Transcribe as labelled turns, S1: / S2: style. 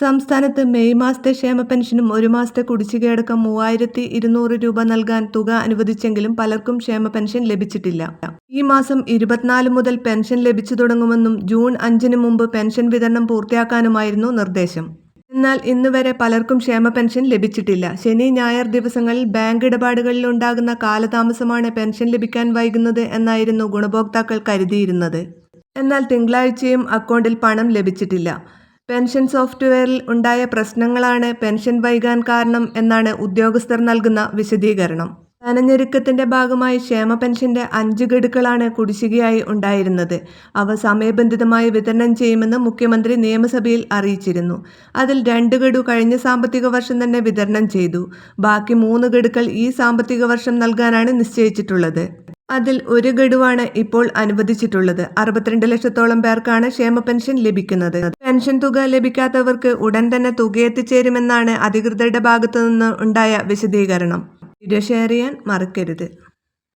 S1: സംസ്ഥാനത്ത് മെയ് മാസത്തെ ക്ഷേമ പെൻഷനും ഒരു മാസത്തെ കുടിശ്ശികയടക്കം മൂവായിരത്തി ഇരുന്നൂറ് രൂപ നൽകാൻ തുക അനുവദിച്ചെങ്കിലും പലർക്കും ക്ഷേമ പെൻഷൻ ലഭിച്ചിട്ടില്ല. ഈ മാസം ഇരുപത്തിനാല് മുതൽ പെൻഷൻ ലഭിച്ചു തുടങ്ങുമെന്നും ജൂൺ അഞ്ചിന് മുമ്പ് പെൻഷൻ വിതരണം പൂർത്തിയാക്കാനുമായിരുന്നു നിർദ്ദേശം. എന്നാൽ ഇന്ന് വരെ പലർക്കും ക്ഷേമ പെൻഷൻ ലഭിച്ചിട്ടില്ല. ശനി ഞായർ ദിവസങ്ങളിൽ ബാങ്ക് ഇടപാടുകളിൽ ഉണ്ടാകുന്ന കാലതാമസമാണ് പെൻഷൻ ലഭിക്കാൻ വൈകുന്നത് എന്നായിരുന്നു ഗുണഭോക്താക്കൾ കരുതിയിരുന്നത്. എന്നാൽ തിങ്കളാഴ്ചയും അക്കൗണ്ടിൽ പണം ലഭിച്ചിട്ടില്ല. പെൻഷൻ സോഫ്റ്റ്വെയറിൽ ഉണ്ടായ പ്രശ്നങ്ങളാണ് പെൻഷൻ വൈകാൻ കാരണം എന്നാണ് ഉദ്യോഗസ്ഥർ നൽകുന്ന വിശദീകരണം. ധനഞ്ഞെരുക്കത്തിന്റെ ഭാഗമായി ക്ഷേമ പെൻഷന്റെ അഞ്ച് ഗഡുക്കളാണ് കുടിശ്ശികയായി ഉണ്ടായിരുന്നത്. അവ സമയബന്ധിതമായി വിതരണം ചെയ്യുമെന്ന് മുഖ്യമന്ത്രി നിയമസഭയിൽ അറിയിച്ചിരുന്നു. അതിൽ രണ്ട് ഗഡു കഴിഞ്ഞ സാമ്പത്തിക വർഷം തന്നെ വിതരണം ചെയ്തു. ബാക്കി മൂന്ന് ഗഡുക്കൾ ഈ സാമ്പത്തിക വർഷം നൽകാനാണ് നിശ്ചയിച്ചിട്ടുള്ളത്. അതിൽ ഒരു ഗഡുവാണ് ഇപ്പോൾ അനുവദിച്ചിട്ടുള്ളത്. അറുപത്തിരണ്ട് ലക്ഷത്തോളം പേർക്കാണ് ക്ഷേമ പെൻഷൻ ലഭിക്കുന്നത്. പെൻഷൻ തുക ലഭിക്കാത്തവർക്ക് ഉടൻ തന്നെ തുക എത്തിച്ചേരുമെന്നാണ് അധികൃതരുടെ ഭാഗത്തുനിന്ന് ഉണ്ടായ വിശദീകരണം. വീഡിയോ ഷെയർ ചെയ്യാൻ മറക്കരുത്.